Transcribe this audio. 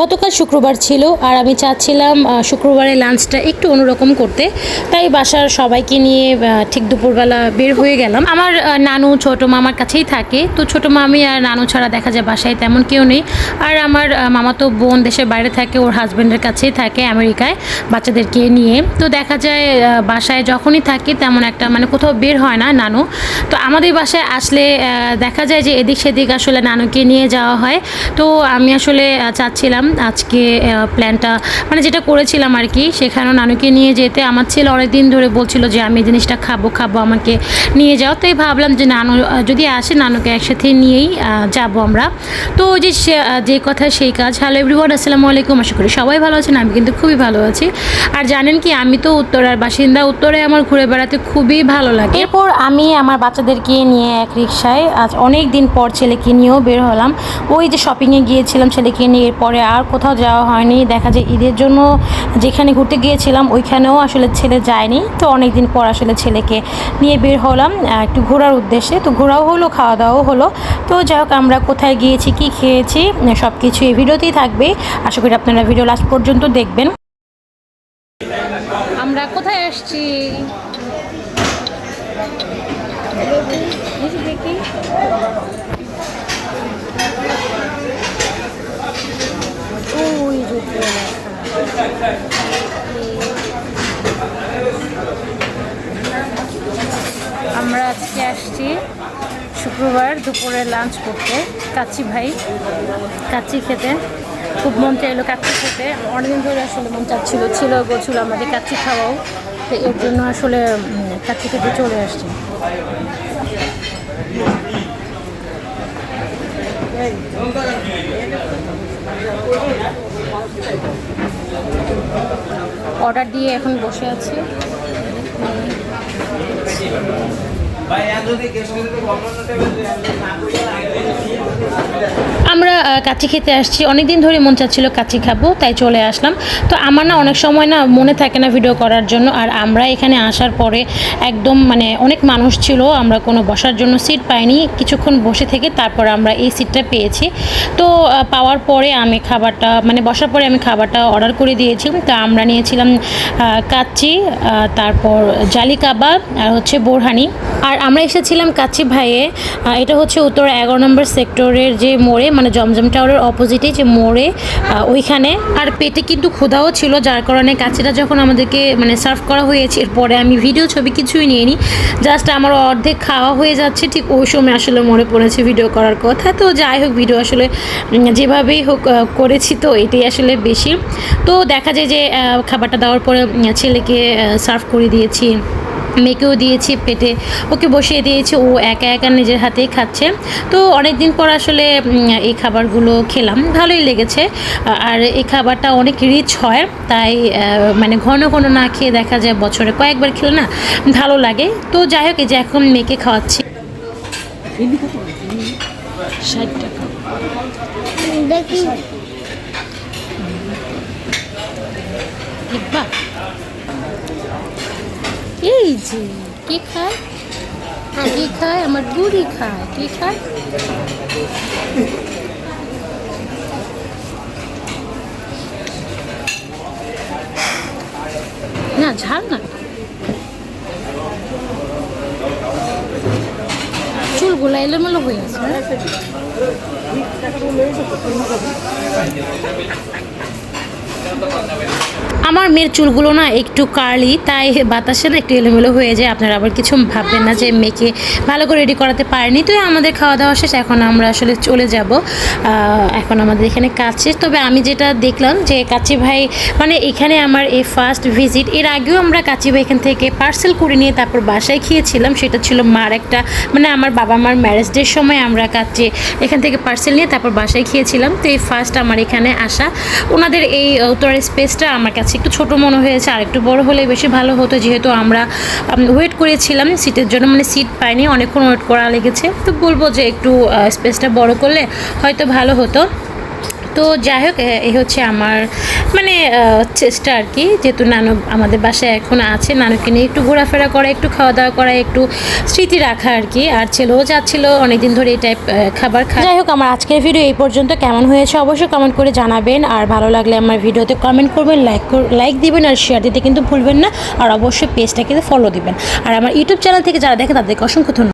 গতকাল শুক্রবার ছিল আর আমি চাচ্ছিলাম আহ, শুক্রবারের লাঞ্চটা একটু অন্যরকম করতে। তাই বাসার সবাইকে নিয়ে ঠিক দুপুরবেলা বের হয়ে গেলাম। আমার নানু ছোট মামার কাছেই থাকে। তো ছোট মামি আর নানু ছাড়া দেখা যায় বাসায় তেমন কেউ নেই। আর আমার মামা তো বোন দেশের বাইরে থাকে ওর হাজব্যান্ডের কাছেই থাকে আমেরিকায় বাচ্চাদেরকে নিয়ে। তো দেখা যায় বাসায় যখনই থাকে তেমন একটা মানে কোথাও বের হয় না নানু। তো আমাদের বাসায় আসলে দেখা যায় যে এদিক সেদিক আসলে নানুকে নিয়ে যাওয়া হয়। তো আমি আসলে আহ, চাচ্ছিলাম আজকে প্ল্যানটা মানে যেটা করেছিলাম আর কি সেখানেও নানুকে নিয়ে যেতে আমার ছেলে অনেকদিন ধরে বলছিল যে, আমি এই জিনিসটা খাব খাব, আমাকে নিয়ে যাও। তাই ভাবলাম যে, নানু, যদি আসে, নানুকে একসাথে নিয়েই যাব আমরা। তো ওই যে যে কথা, সেই কাজ। হ্যালো এভরিওয়ান আসসালামু আলাইকুম। আশা করি সবাই ভালো আছেন, আমি কিন্তু খুবই ভালো আছি। আর জানেন কি, আমি তো উত্তরার বাসিন্দা। উত্তরে আমার ঘুরে বেড়াতে খুবই ভালো লাগে। এরপর আমি আমার বাচ্চাদেরকে নিয়ে এক রিক্সায় আজ অনেক দিন পর ছেলেকে নিয়েও বের হলাম। ওই যে শপিংয়ে গিয়েছিলাম ছেলেকে নিয়ে, এরপরে আর কোথাও যাওয়া হয়নি। দেখা যায় ঈদের জন্য যেখানে ঘুরতে গিয়েছিলাম, ওইখানেও আসলে ছেলে যায়নি। তো অনেক দিন পর আসলে ছেলেকে নিয়ে বের হলাম একটু ঘোরার উদ্দেশ্যে। তো ঘোরাও হলো খাওয়া দাওয়াও হলো। তো যাই হোক, আমরা কোথায় গিয়েছি, কি খেয়েছি সব কিছু এই ভিডিওতেই থাকবে। আশা করি আপনারা ভিডিও লাস্ট পর্যন্ত দেখবেন। আমরা কোথায় আসছি? দেখি ওই যে উপরে লেখা। আমরা আজকে আসছি শুক্রবার দুপুরে লাঞ্চ করতে। কাচ্চি ভাই, কাচ্চি খেতে। খুব মন চাইলো কাচ্চি খেতে। অনেকদিন ধরে আসলে মন চাচ্ছিল, ছিল বলছিল আমাদের কাচ্চি খাওয়াও। তো এর জন্য আসলে কাচ্চি খেতে চলে আসছি। অর্ডার দিয়ে এখন বসে আছি। ভাই যদি কেস করে তো গভর্নমেন্ট না আমরা কাচ্চি খেতে আসছি। অনেক দিন ধরে মন চাচ্ছিল কাচ্চি খাব, তাই চলে আসলাম। তো আমার না অনেক সময় না মনে থাকে না ভিডিও করার জন্য, আর আমরা এখানে আসার পরে একদম মানে অনেক মানুষ ছিল, আমরা কোনো বসার জন্য সিট পাইনি। কিছুক্ষণ বসে থেকে তারপর আমরা এই সিটটা পেয়েছি। তো পাওয়ার পরে আমি খাবারটা মানে বসার পরে আমি খাবারটা অর্ডার করে দিয়েছি। তো আমরা নিয়েছিলাম কাচ্চি তারপর জালি কাবাব, আর হচ্ছে বোরহানি। আর আমরা এসেছিলাম কাচ্চি ভাইয়ে এটা হচ্ছে উত্তর এগারো নম্বর সেক্টরের যে মোড়ে মানে জমজম টাওয়ারের অপোজিটে যে মোড়ে ওইখানে। আর পেটে কিন্তু ক্ষুধাও ছিল, যার কারণে কাছেটা যখন আমাদেরকে মানে সার্ভ করা হয়েছে, এরপরে আমি ভিডিও ছবি কিছুই নিইনি জাস্ট আমার অর্ধেক খাওয়া হয়ে যাচ্ছে, ঠিক ওই সময় আসলে মনে পড়েছে ভিডিও করার কথা। তো যাই হোক ভিডিও আসলে যেভাবেই হোক করেছি তো, এটাই আসলে বেশি। তো দেখা যায় যে খাবারটা দেওয়ার পরে ছেলেকে সার্ভ করে দিয়েছি। মেয়েকেও দিয়েছি পেটে। ওকে বসিয়ে দিয়েছি ও একা একা নিজের হাতেই খাচ্ছে। তো অনেক দিন পর আসলে এই খাবারগুলো খেলাম। ভালোই লেগেছে। আর এই খাবারটা অনেক রিচ হয় তাই মানে ঘন ঘন না খেয়ে দেখা যায় বছরে কয়েকবার খেলে না ভালো লাগে। তো যাই হোক এই যে এখন মেয়েকে খাওয়াচ্ছি। ষাট টাকা। দেখি। এই যে, কে খায়? কে খায়? আমার বুড়ি খায়। কে খায়? না, ঝাল না। চুলগুলো এলোমেলো হয়ে আছে না? আমার মেয়ের চুলগুলো না একটু কার্লি, তাই বাতাসে না একটু এলোমেলো হয়ে যায়। আপনারা আবার কিছু ভাববেন না যে মেয়েকে ভালো করে রেডি করাতে পারেনি। তো আমাদের খাওয়া দাওয়া শেষ, এখন আমরা আসলে চলে যাব। এখন আমাদের এখানে শেষ তবে আমি যেটা দেখলাম যে কাচি ভাই মানে এখানে আমার এই ফার্স্ট ভিজিট এর আগেও আমরা কাচি ভাই এখান থেকে পার্সেল করে নিয়ে তারপর বাসায় খেয়েছিলাম। সেটা ছিল মার একটা মানে আমার বাবা মার ম্যারেজ ডের সময় আমরা কাচে এখান থেকে পার্সেল নিয়ে তারপর বাসায় খেয়েছিলাম। তো এই ফার্স্ট আমার এখানে আসা। ওনাদের এই উত্তরের স্পেসটা আমার কাছে একটু ছোট মনে হয়েছে, আর একটু বড় হলে বেশি ভালো হতো, যেহেতু আমরা ওয়েট করেছিলাম সিটের জন্য মানে সিট পাইনি, অনেকক্ষণ ওয়েট করা লেগেছে। তো বলব যে একটু স্পেসটা বড় করলে হয়তো ভালো হতো। তো যাই হোক, এ- এই হচ্ছে আমার মানে চেষ্টা আর কি, যেহেতু নানু আমাদের বাসায় এখন আছে, নানুকে নিয়ে একটু ঘোরাফেরা করা, একটু খাওয়া দাওয়া করা, একটু স্মৃতি রাখা আর কি, আর ছেলেও যাচ্ছিল, অনেকদিন ধরে এই টাইপ খাবার খা যাই হোক, আমার আজকের ভিডিও এই পর্যন্ত। কেমন হয়েছে অবশ্যই কমেন্ট করে জানাবেন, আর ভালো লাগলে আমার ভিডিওতে কমেন্ট করবেন লাইক লাইক দিবেন, আর শেয়ার দিতে কিন্তু ভুলবেন না, আর অবশ্যই পেজটা কিন্তু ফলো দিবেন। আর আমার ইউটিউব চ্যানেল থেকে যারা দেখে তাদেরকে অসংখ্য ধন্যবাদ।